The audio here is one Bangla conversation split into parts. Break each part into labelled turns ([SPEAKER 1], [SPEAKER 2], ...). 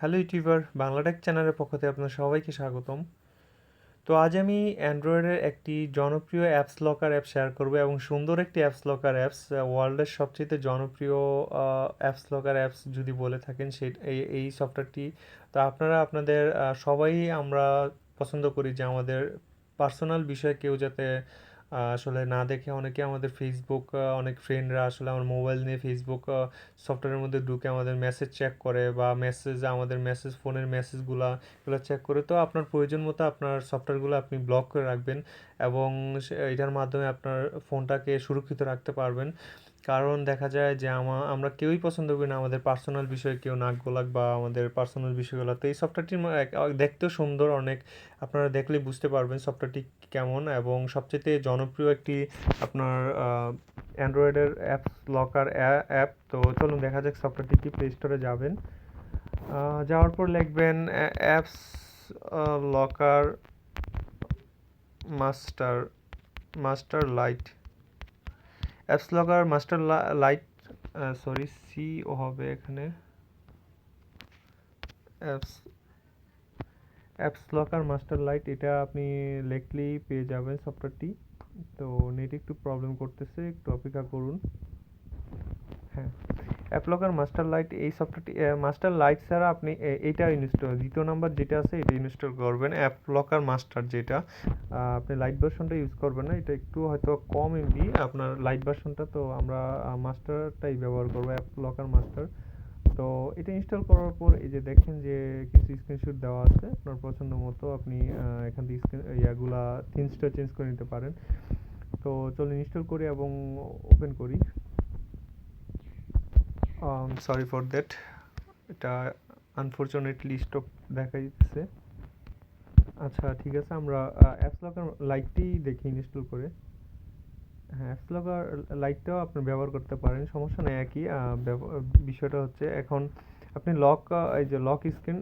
[SPEAKER 1] হ্যালো ইউটিউবার বাংলাটেক চ্যানেলের পক্ষ থেকে আপনার সবাইকে স্বাগতম। তো আজ আমি অ্যান্ড্রয়েডের একটি জনপ্রিয় অ্যাপস লকার অ্যাপ শেয়ার করব এবং সুন্দর একটি অ্যাপস লকার অ্যাপস ওয়ার্ল্ডের সবচেয়ে জনপ্রিয় অ্যাপস লকার অ্যাপস যদি বলে থাকেন সেই, এই সফটওয়্যারটি তো আপনারা, আপনাদের সবাই আমরা পছন্দ করি যে আমাদের পার্সোনাল বিষয়ে কেউ যাতে আসলে না দেখে অনেকে আমাদের ফেসবুক অনেক ফ্রেন্ডরা আসলে আমার মোবাইল নিয়ে ফেসবুক সফটওয়্যারের মধ্যে ঢুকে আমাদের মেসেজ চেক করে বা মেসেজ আমাদের মেসেজ ফোনের মেসেজগুলো এগুলো চেক করে। তো আপনার প্রয়োজন মতো আপনার সফটওয়্যারগুলো আপনি ব্লক করে রাখবেন এবং এটার মাধ্যমে আপনার ফোনটাকে সুরক্ষিত রাখতে পারবেন। কারণ দেখা যায় যে আমা, আমরা কেউই পছন্দ করি না, আমাদের পার্সোনাল বিষয়ে কেউ নাক গোলাক বা আমাদের পার্সোনাল বিষয়গুলো তো এই সফটওয়্যারটির দেখতেও সুন্দর অনেক। আপনারা দেখলেই বুঝতে পারবেন সফটওয়্যারটি কেমন এবং সবচেয়ে জনপ্রিয় একটি আপনার অ্যান্ড্রয়েডের অ্যাপস লকার অ্যাপ তো চলুন দেখা যাক সফটওয়্যারটি কি প্লে স্টোরে যাবেন। যাওয়ার পর লিখবেন apps locker master master light apps locker master light sorry C ও হবে এখানে। Apps apps locker master light এটা আপনি লেখলেই পেয়ে যাবেন সফটওয়্যারটি। তো নেট একটু প্রবলেম করতেছে, একটু অপেক্ষা করুন। হ্যাঁ। অ্যাপলকার মাস্টার লাইট এই সফটওয়্যারটি মাস্টার লাইট ছাড়া আপনি, এ- এইটা ইনস্টল দ্বিতীয় নাম্বার যেটা আছে এটা ইনস্টল করবেন। অ্যাপলকার মাস্টার যেটা আপনি লাইট ভার্সনটা ইউজ করবেন না। এটা একটু হয়তো কম এমবি আপনার লাইট ভার্সনটা তো আমরা মাস্টারটাই ব্যবহার করব অ্যাপলকার মাস্টার তো এটা ইনস্টল করার পর এই যে দেখেন যে কিছু স্ক্রিনশট দেওয়া আছে, আপনার পছন্দ মতো আপনি এখান থেকে স্ক্রিন ইয়াগুলা থিমসটা চেঞ্জ করে নিতে পারেন। তো চলুন ইনস্টল করি এবং ওপেন করি। সরি ফর দ্যাট এটা আনফরচুনেটলি স্টপ দেখা যাচ্ছে আচ্ছা ঠিক আছে, আমরা অ্যাপস লকার লাইটটি দেখি ইনস্টল করে। হ্যাঁ অ্যাপস লকার লাইটটাও আপনি ব্যবহার করতে পারেন, সমস্যা নেই, একই বিষয়টা হচ্ছে এখন আপনি লক এই যে লক স্ক্রিন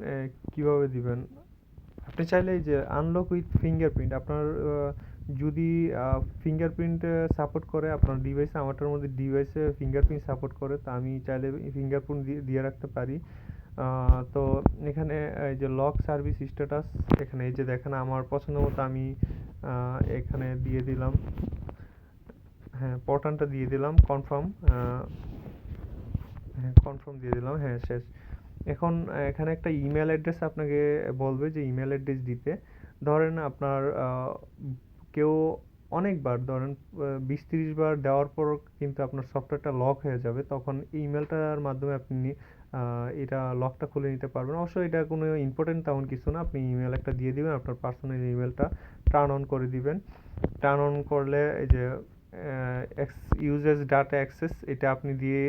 [SPEAKER 1] কীভাবে দিবেন? আপনি চাইলে এই যে আনলক উইথ ফিঙ্গারপ্রিন্ট আপনার যদি ফিঙ্গারপ্রিন্ট সাপোর্ট করে, আপনার ডিভাইসে আমারটার মধ্যে ডিভাইসে ফিঙ্গারপ্রিন্ট সাপোর্ট করে, তো আমি চাইলে ফিঙ্গারপ্রিন্ট দিয়ে দিয়ে রাখতে পারি। তো এখানে এই যে লক সার্ভিস স্ট্যাটাস এখানে এই যে দেখেন, আমার পছন্দ মতো আমি এখানে দিয়ে দিলাম। হ্যাঁ পটানটা দিয়ে দিলাম কনফার্ম হ্যাঁ কনফার্ম দিয়ে দিলাম হ্যাঁ শেষ। এখন এখানে একটা ইমেল অ্যাড্রেস আপনাকে বলবে যে ইমেল অ্যাড্রেস দিতে। ধরেন আপনার অনেকবার, ধরেন বিশ তিরিশ বার দেওয়ার পর কিন্তু আপনার সফটওয়্যারটা লক হয়ে যাবে, তখন ইমেলটার মাধ্যমে আপনি এটা লকটা খুলে নিতে পারবেন। অবশ্যই এটা কোনো ইম্পর্টেন্ট তেমন কিছু না, আপনি ইমেল একটা দিয়ে দিবেন, আপনার পার্সোনাল ইমেলটা টার্ন অন করে দিবেন। টার্ন অন করলে এই যে ইউজেস ডাটা অ্যাক্সেস এটা আপনি দিয়ে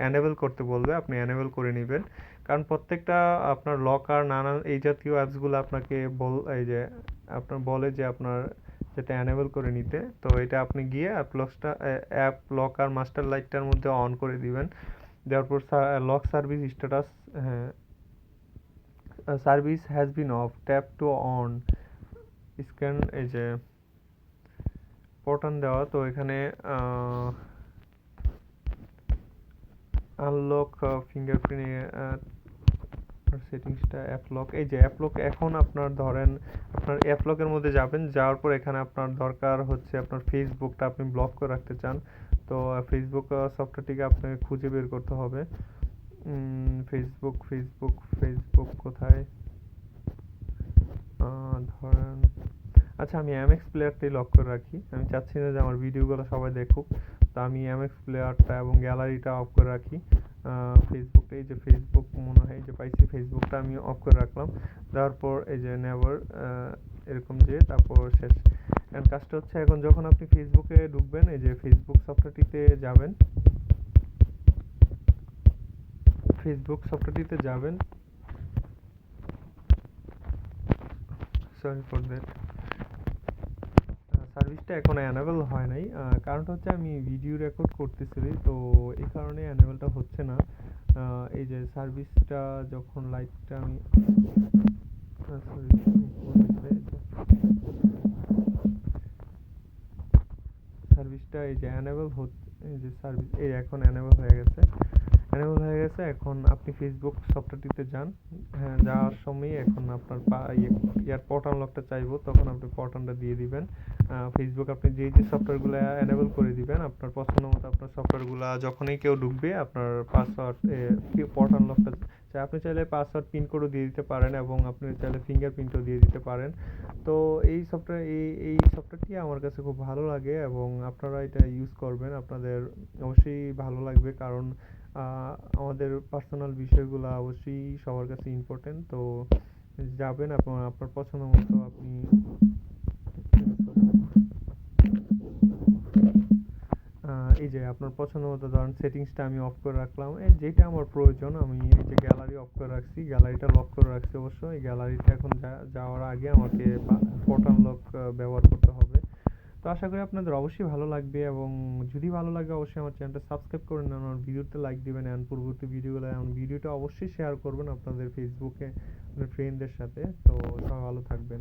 [SPEAKER 1] অ্যানেবল করতে বলবে, আপনি অ্যানেবল করে নেবেন। কারণ প্রত্যেকটা আপনার লকার নানান এই জাতীয় অ্যাপসগুলো আপনাকে বল, এই যে, আপনার বলে যে আপনার যেটা অ্যানেবল করে নিতে। তো এটা আপনি গিয়ে অ্যাপ লকটা অ্যাপ লক আর মাস্টার লাইটটার মধ্যে অন করে দিবেন। দেওয়ার পর lock service status service has been off tap to on scan এই যে পটন দেওয়া। তো এখানে আনলক ফিঙ্গারপ্রিন্ট সেটিংসটা অ্যাপ লক এই যে অ্যাপ লক এখন আপনার ধরেন আপনার অ্যাপ লকের মধ্যে যাবেন, যাওয়ার পর এখানে আপনার দরকার হচ্ছে আপনার ফেসবুকটা আপনি ব্লক করে রাখতে চান। তো ফেসবুক সফটওয়্যারটিকে আপনাকে খুঁজে বের করতে হবে। ফেসবুক ফেসবুক ফেসবুক কোথায়? ধরেন আচ্ছা আমি এমএক্স প্লেয়ারটাই লক করে রাখি। আমি চাচ্ছি না যে আমার ভিডিওগুলো সবাই দেখুক। তো আমি এমএক্স প্লেয়ারটা এবং গ্যালারিটা অফ করে রাখি। ফেসবুকটা এই যে ফেসবুক মনে হয় যে পাইছি ফেসবুকটা আমি অফ করে রাখলাম। তারপর এই যে নেভার এরকম যে, তারপর শেষ। এখন কাজটা হচ্ছে এখন যখন আপনি ফেসবুকে ঢুকবেন, এই যে ফেসবুক সফটওয়্যারটিতে যাবেন। ফেসবুক সফটওয়্যারটিতে যাবেন। সরি ফর দ্যাট সার্ভিসটা এখন অ্যানেবল হয় নাই। কারণটা হচ্ছে আমি ভিডিও রেকর্ড করতেছি তো এই কারণে অ্যানেবলটা হচ্ছে না। এই যে সার্ভিসটা যখন লাইটটা আমি সরি সার্ভিসটা এই যে অ্যানেবল এই যে সার্ভিস এই এখন অ্যানেবল হয়ে গেছে। এনেবল হয়ে গেছে। এখন আপনি ফেসবুক সফটওয়্যারটিতে যান। হ্যাঁ যাওয়ার সময় এখন আপনার ইয়ে ইয়ার পটান লকটা চাইব, তখন আপনি পটানটা দিয়ে দিবেন। ফেসবুক আপনি যে যে সফটওয়্যারগুলো এনেবল করে দিবেন, আপনার পছন্দ মতো আপনার সফটওয়্যারগুলো যখনই কেউ ঢুকবে, আপনার পাসওয়ার্ড পটান লকটা চাই। আপনি চাইলে পাসওয়ার্ড পিন কোডও দিয়ে দিতে পারেন এবং আপনি চাইলে ফিঙ্গারপ্রিন্টও দিয়ে দিতে পারেন। তো এই সফটওয়্যার এই এই সফটওয়্যারটি আমার কাছে খুব ভালো লাগে এবং আপনারা এটা ইউজ করবেন। আপনাদের অবশ্যই ভালো লাগবে কারণ আমাদের পার্সোনাল বিষয়গুলো অবশ্যই সবার কাছে ইম্পর্টেন্ট তো যাবেন আপনার আপনার পছন্দ মতো আপনি এই যে আপনার পছন্দ মতো ধরেন সেটিংসটা আমি অফ করে রাখলাম। যেটা আমার প্রয়োজন, আমি এই যে গ্যালারি অফ করে রাখছি গ্যালারিটা লক করে রাখছি অবশ্য। এই গ্যালারিটা এখন যাওয়ার আগে আমাকে পটান লক ব্যবহার করতে হবে। তো আশা করি আপনাদের অবশ্যই ভালো লাগবে এবং যদি ভালো লাগে অবশ্যই আমার চ্যানেলটা সাবস্ক্রাইব করে নেন, আমার ভিডিওতে লাইক দেবেন এবং পূর্ববর্তী ভিডিওগুলো এবং ভিডিওটা অবশ্যই শেয়ার করবেন আপনাদের ফেসবুকে ফ্রেন্ডদের সাথে। তো সবাই ভালো থাকবেন।